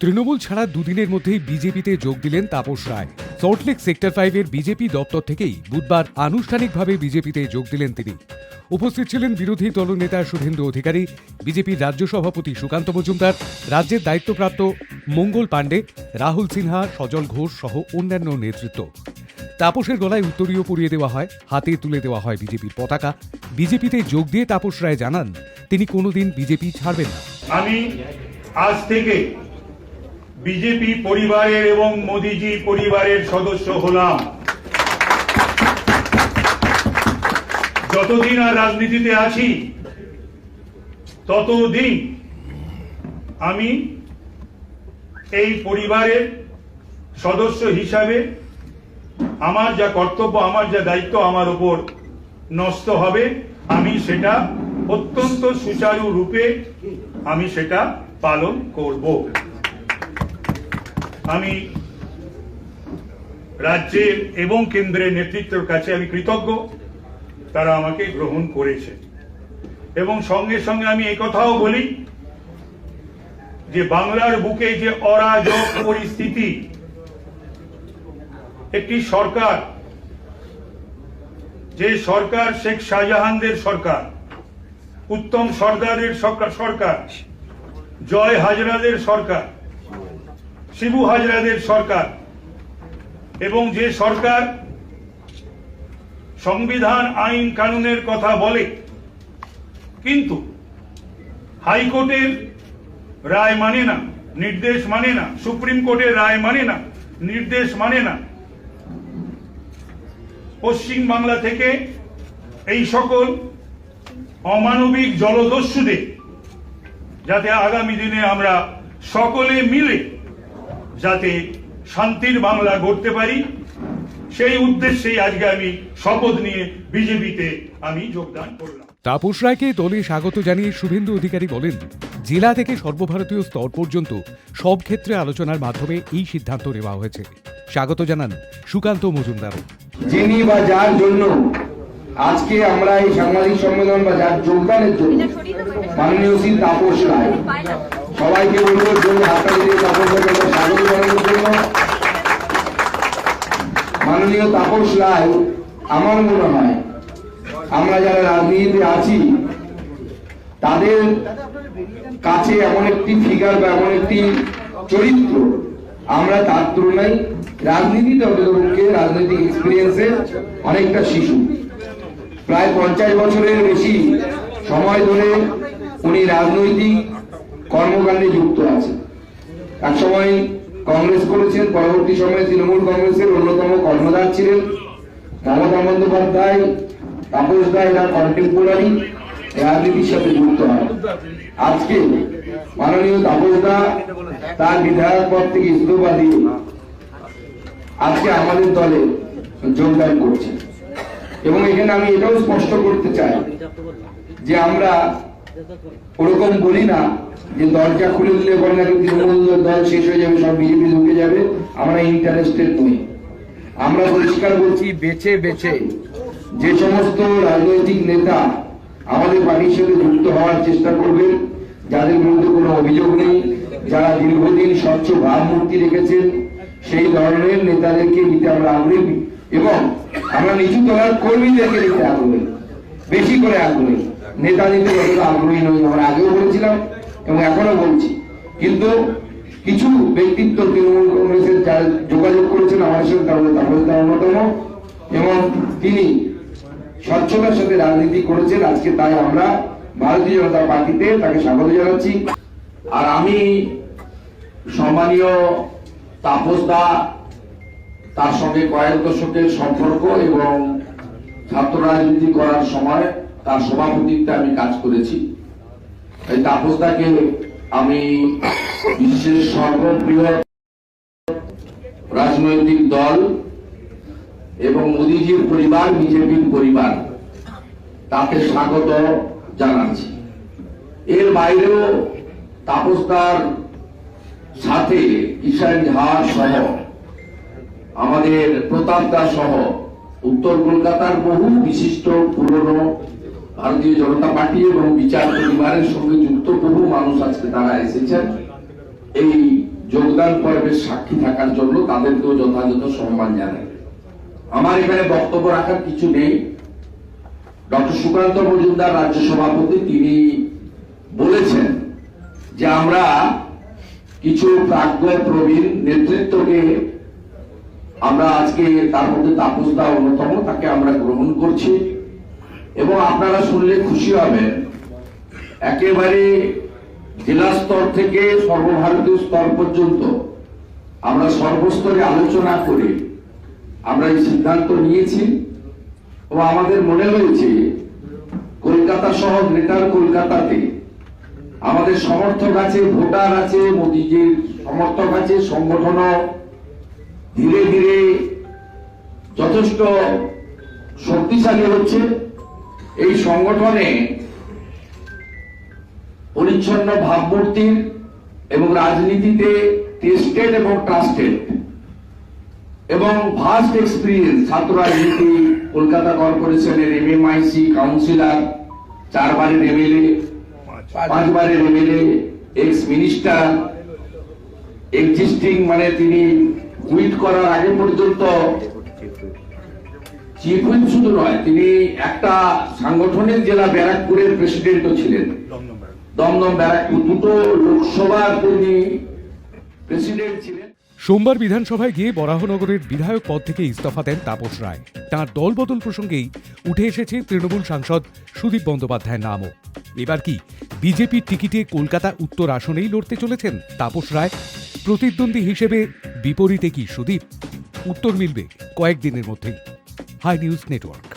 তৃণমূল ছাড়া দুদিনের মধ্যেই বিজেপিতে যোগ দিলেন Tapas Roy. Salt Lake sector ফাইভের বিজেপি দপ্তর থেকেই বুধবার আনুষ্ঠানিকভাবে বিজেপিতে যোগ দিলেন তিনি। উপস্থিত ছিলেন বিরোধী দলনেতা শুভেন্দু অধিকারী, বিজেপির রাজ্য সভাপতি সুকান্ত মজুমদার, রাজ্যের দায়িত্বপ্রাপ্ত মঙ্গল পাণ্ডে, রাহুল সিনহা, সজল ঘোষ সহ অন্যান্য নেতৃত্ব। তাপসের গলায় উত্তরীয় পরিয়ে দেওয়া হয়, হাতে তুলে দেওয়া হয় বিজেপির পতাকা। বিজেপিতে যোগ দিয়ে তাপস রায় জানান, তিনি কোনোদিন বিজেপি ছাড়বেন না। আমি আজ থেকে বিজেপি পরিবারের এবং মোদিজি পরিবারের সদস্য হলাম। যতদিন আর রাজনীতিতে আছি, ততদিন আমি এই পরিবারের সদস্য হিসাবে আমার যা কর্তব্য, আমার যা দায়িত্ব, আমার উপর নষ্ট হবে। আমি সেটা অত্যন্ত সুচারু রূপে আমি সেটা পালন করব। আমি রাজ্যের এবং কেন্দ্রের নেতৃত্বের কাছে আমি কৃতজ্ঞ। তারা আমাকে গ্রহণ করেছে। এবং সঙ্গে সঙ্গে আমি কথাও বলি যে বাংলার বুকে যে অরাজক পরিস্থিতি, একটি সরকার, যে সরকার শেখ শাহজাহানদের সরকার, উত্তম সর্দারের সরকার, জয় হাজরাদের সরকার শিবু হাজরাদের সরকার এবং যে সরকার সংবিধান, আইন, কানুনের কথা বলে, কিন্তু হাইকোর্টের রায় মানে না, নির্দেশ মানে না, সুপ্রিম কোর্টের রায় মানে না, নির্দেশ মানে না, পশ্চিম বাংলা থেকে এই সকল অমানবিক জলদস্যুদের, যাতে আগামী দিনে আমরা সকলে মিলে যাতে শান্তির বাংলা গড়তে পারি। সেই উদ্দেশ্যেই আজকে আমি শপথ নিয়ে বিজেপিতে আমি যোগদান করলাম। তাপস রায়কে দলে স্বাগত জানিয়ে শুভেন্দু অধিকারী বলেন জেলা থেকে সর্বভারতীয় স্তর পর্যন্ত সব ক্ষেত্রে আলোচনার মাধ্যমে এই সিদ্ধান্ত নেওয়া হয়েছে। স্বাগত জানান সুকান্ত মজুমদার। যিনি বা যার জন্য আজকে আমরা এই সাংবাদিক সম্মেলন বা যার যোগদানের জন্য মাননীয় শ্রী তাপস রায়। সবাইকে অনুরোধ জন্য হাততালি দিয়ে তাপস রায়কে স্বাগত জানানোর জন্য। মাননীয় তাপস রায় আমার মনে হয়, আমরা যারা রাজনীতিতে আছি, তাদের কাছে এমন একটি ফিগার বা এমন একটি চরিত্র, আমরা তার তুলনায় রাজনীতিতে অন্ততপক্ষে রাজনৈতিক এক্সপিরিয়েন্সে অনেকটা শিশু। প্রায় পঞ্চাশ বছরের বেশি সময় ধরে উনি রাজনৈতিক কর্মকাণ্ডে যুক্ত আছে। এক সময় কংগ্রেস করেছেন, পরবর্তী সময়ে তৃণমূল কংগ্রেসের অন্যতম কর্মদার ছিলেন মমতা বন্দ্যোপাধ্যায়, তাপস রায় এরা কন্টেম্পোরারি রাজনীতির সাথে যুক্ত হয় আজকে মাননীয় তাপস দা তার বিধায়ক পদ থেকে ইস্তফা দিয়ে আজকে আমাদের দলে যোগদান করছে এবং এখানে আমি এটাও স্পষ্ট করতে চাই যে আমরা ওরকম বলি না যে দরজা খুলে দিলে বলে নাকি তৃণমূল দল শেষ হয়ে যাবে, সব বিজেপি ঢুকে যাবে, আমরা ইন্টারেস্টেড নই। আমরা পরিষ্কার বলছি, বেছে বেছে। যে সমস্ত রাজনৈতিক নেতা আমাদের পার্টির সাথে যুক্ত হওয়ার চেষ্টা করবেন, যাদের বিরুদ্ধে কোনো অভিযোগ নেই, যারা দীর্ঘদিন স্বচ্ছ ভাবমূর্তি রেখেছেন, সেই ধরনের নেতাদেরকে নিতে আমরা আগ্রহী। এবং আমরা নিচু তলার কর্মীদেরকে নিতে আগ্রহী। বেশি করে আগ্রহী। নেতা নিতে আগ্রহী নই, আমরা আগেও বলেছিলাম এবং এখনও বলছি। কিন্তু কিছু ব্যক্তিত্ব তৃণমূল কংগ্রেসের যারা যোগাযোগ করেছেন, আমার মধ্যে তাপস দা অন্যতম, এবং তিনি স্বচ্ছতার সাথে রাজনীতি করেছেন। আজকে তাই আমরা ভারতীয় জনতা পার্টিতে তাকে স্বাগত জানাচ্ছি। আর আমি সম্মানীয় তাপস দা, তার সঙ্গে কয়েক দশকের সম্পর্ক এবং ছাত্র রাজনীতি করার সময় তার সভাপতিত্বে আমি কাজ করেছি। এই তাপস আমি বিশ্বের সর্বপ্রিয় রাজনৈতিক দল এবং মোদীজির পরিবার, বিজেপির পরিবার, তাকে স্বাগত জানাচ্ছি। এর বাইরেও তাপসদার সাথে ঈশান ঝা সহ আমাদের প্রতাপ দাস সহ উত্তর কলকাতার বহু বিশিষ্ট পুরনো ভারতীয় জনতা পার্টি এবং বিচার পরিবারের সঙ্গে যুক্ত বহু মানুষ আজকে তারা এসেছেন। এই যোগদান পর্বের সাক্ষী থাকার জন্য তাদেরকেও যথাযথ সম্মান জানাই। আমার এখানে বক্তব্য রাখার কিছু নেই। ডক্টর সুকান্ত মজুমদার রাজ্য সভাপতি, তিনি বলেছেন যে আমরা কিছু প্রাজ্ঞ প্রবীণ নেতৃত্বকে আমরা আজকে তার মধ্যে তাপসদা অন্যতম, তাকে আমরা গ্রহণ করছি। এবং আপনারা শুনলে খুশি হবেন। একেবারে জেলা স্তর থেকে সর্বভারতীয় স্তর পর্যন্ত আমরা সর্বস্তরে আলোচনা করে আমরা এই সিদ্ধান্ত নিয়েছি ও আমাদের মনে হয়েছে কলকাতা সহ গ্রেটার কলকাতাতে আমাদের সমর্থক আছে, ভোটার আছে, মোদীজির সমর্থক আছে, সংগঠনও ধীরে ধীরে যথেষ্ট শক্তিশালী হচ্ছে। এই সংগঠনে পরিচ্ছন্ন ভাবমূর্তির এবং রাজনীতিতে টেস্টেড এবং ট্রাস্টেড এবং ভাস্ট এক্সপিরিয়েন্স ছাত্র রাজনীতি কলকাতা কর্পোরেশনের M M I MMIC councillor চারবারের MLA পাঁচবারের এমএলএ এক্স মিনিস্টার এক্সিস্টিং মানে তিনি কুইট করার আগে পর্যন্ত চিফ হুইপ শুধু নয় তিনি একটা সাংগঠনিক জেলা ব্যারাকপুরের প্রেসিডেন্টও ছিলেন। দমদম ব্যারাকপুর। দুটো লোকসভার তিনি প্রেসিডেন্ট ছিলেন। সোমবার বিধানসভায় গিয়ে বরাহনগরের বিধায়ক পদ থেকে ইস্তফা দেন তাপস রায়। তাঁর দলবদল প্রসঙ্গেই উঠে এসেছে তৃণমূল সাংসদ সুদীপ বন্দ্যোপাধ্যায়ের নামও। এবার কি বিজেপির টিকিটে কলকাতা উত্তর আসনেই লড়তে চলেছেন তাপস রায়? প্রতিদ্বন্দ্বী হিসেবে বিপরীতে কি সুদীপ? উত্তর মিলবে কয়েকদিনের মধ্যেই। High News Network.